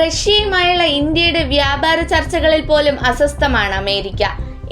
റഷ്യയുമായുള്ള ഇന്ത്യയുടെ വ്യാപാര ചർച്ചകളിൽ പോലും അസ്വസ്ഥമാണ് അമേരിക്ക.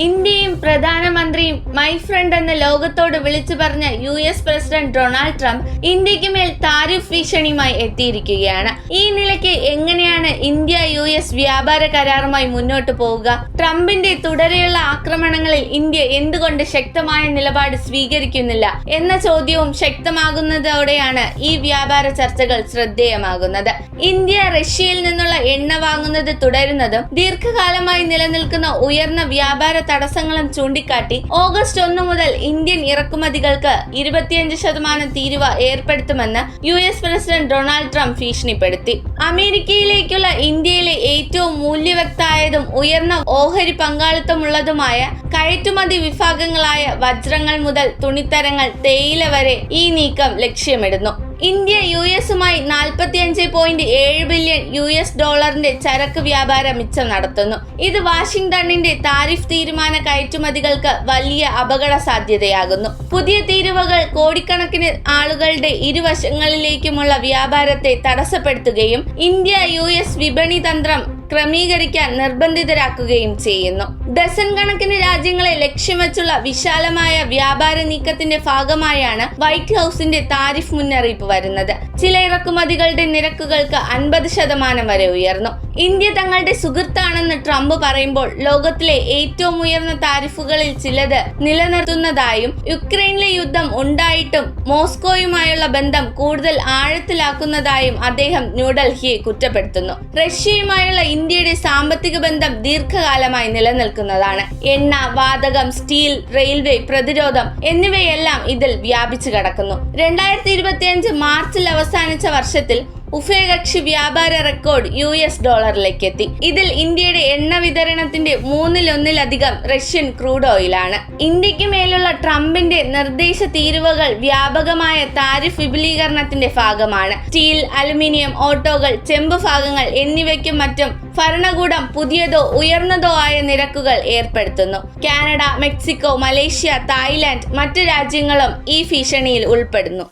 ഇന്ത്യയും പ്രധാനമന്ത്രിയും മൈ ഫ്രണ്ട് എന്ന ലോകത്തോട് വിളിച്ചു പറഞ്ഞ U S president Donald Trump ഇന്ത്യയ്ക്ക് മേൽ താരിഫ് ഭീഷണിയുമായി എത്തിയിരിക്കുകയാണ്. ഈ നിലയ്ക്ക് എങ്ങനെയാണ് ഇന്ത്യ യു എസ് വ്യാപാര കരാറുമായി മുന്നോട്ട് പോവുക? ട്രംപിന്റെ തുടരെയുള്ള ആക്രമണങ്ങളിൽ ഇന്ത്യ എന്തുകൊണ്ട് ശക്തമായ നിലപാട് സ്വീകരിക്കുന്നില്ല എന്ന ചോദ്യവും ശക്തമാകുന്നതോടെയാണ് ഈ വ്യാപാര ചർച്ചകൾ ശ്രദ്ധേയമാകുന്നത്. ഇന്ത്യ റഷ്യയിൽ നിന്നുള്ള എണ്ണ വാങ്ങുന്നത് തുടരുന്നതും ദീർഘകാലമായി നിലനിൽക്കുന്ന ഉയർന്ന വ്യാപാര തടസ്സങ്ങളും ചൂണ്ടിക്കാട്ടി ഓഗസ്റ്റ് ഒന്ന് മുതൽ ഇന്ത്യൻ ഇറക്കുമതികൾക്ക് ഇരുപത്തിയഞ്ച് ശതമാനം തീരുവ ഏർപ്പെടുത്തുമെന്ന് U S president Donald Trump ഭീഷണിപ്പെടുത്തി. അമേരിക്കയിലേക്കുള്ള ഇന്ത്യയിലെ ഏറ്റവും മൂല്യവത്തായതും ഉയർന്ന ഓഹരി പങ്കാളിത്തമുള്ളതുമായ കയറ്റുമതി വിഭാഗങ്ങളായ വജ്രങ്ങൾ മുതൽ തുണിത്തരങ്ങൾ തേയില വരെ ഈ നീക്കം ലക്ഷ്യമിടുന്നു. ഇന്ത്യ യു എസുമായി നാൽപ്പത്തിയഞ്ച് പോയിന്റ് ഏഴ് ബില്യൺ യു എസ് ഡോളറിന്റെ ചരക്ക് വ്യാപാര മിച്ചം നടത്തുന്നു. ഇത് വാഷിംഗ്ടണിന്റെ താരിഫ് തീരുമാന കയറ്റുമതികൾക്ക് വലിയ അപകട സാധ്യതയാകുന്നു. പുതിയ തീരുവകൾ കോടിക്കണക്കിന് ആളുകളുടെ ഇരുവശങ്ങളിലേക്കുമുള്ള വ്യാപാരത്തെ തടസ്സപ്പെടുത്തുകയും ഇന്ത്യ യു എസ് വിപണി തന്ത്രം ക്രമീകരിക്കാൻ നിർബന്ധിതരാക്കുകയും ചെയ്യുന്നു. ഡസൻ കണക്കിന് രാജ്യങ്ങളെ ലക്ഷ്യം വെച്ചുള്ള വിശാലമായ വ്യാപാര നീക്കത്തിന്റെ ഭാഗമായാണ് വൈറ്റ് ഹൗസിന്റെ താരിഫ് മുന്നറിയിപ്പ് വരുന്നത്. ചില ഇറക്കുമതികളുടെ നിരക്കുകൾക്ക് അൻപത് ശതമാനം വരെ ഉയർന്നു. ഇന്ത്യ തങ്ങളുടെ സുഹൃത്താണെന്ന് ട്രംപ് പറയുമ്പോൾ ലോകത്തിലെ ഏറ്റവും ഉയർന്ന താരിഫുകളിൽ ചിലത് നിലനിർത്തുന്നതായും യുക്രൈനിലെ യുദ്ധം ഉണ്ടായിട്ടും മോസ്കോയുമായുള്ള ബന്ധം കൂടുതൽ ആഴത്തിലാക്കുന്നതായും അദ്ദേഹം ന്യൂഡൽഹിയെ കുറ്റപ്പെടുത്തുന്നു. റഷ്യയുമായുള്ള ഇന്ത്യയുടെ സാമ്പത്തിക ബന്ധം ദീർഘകാലമായി നിലനിൽക്കുന്നതാണ്. എണ്ണ വാതകം സ്റ്റീൽ റെയിൽവേ പ്രതിരോധം എന്നിവയെല്ലാം ഇതിൽ വ്യാപിച്ചു കിടക്കുന്നു. രണ്ടായിരത്തി ഇരുപത്തിയഞ്ച് മാർച്ചിൽ അവസാനിച്ച വർഷത്തിൽ ഉഭയകക്ഷി വ്യാപാര റെക്കോർഡ് യു എസ് ഡോളറിലേക്ക് എത്തി ഇതിൽ ഇന്ത്യയുടെ എണ്ണ വിതരണത്തിന്റെ മൂന്നിലൊന്നിലധികം റഷ്യൻ ക്രൂഡ് ഓയിലാണ്. ഇന്ത്യയ്ക്ക് മേലുള്ള ട്രംപിന്റെ നിർദ്ദേശ തീരുവകൾ വ്യാപകമായ താരിഫ് വിപുലീകരണത്തിന്റെ ഭാഗമാണ്. സ്റ്റീൽ അലുമിനിയം ഓട്ടോകൾ ചെമ്പ് ഭാഗങ്ങൾ എന്നിവയ്ക്കും മറ്റും ഭരണകൂടം പുതിയതോ ഉയർന്നതോ ആയ നിരക്കുകൾ ഏർപ്പെടുത്തുന്നു. കാനഡ മെക്സിക്കോ മലേഷ്യ തായ്ലാന്റ് മറ്റു രാജ്യങ്ങളും ഈ ഭീഷണിയിൽ ഉൾപ്പെടുന്നു.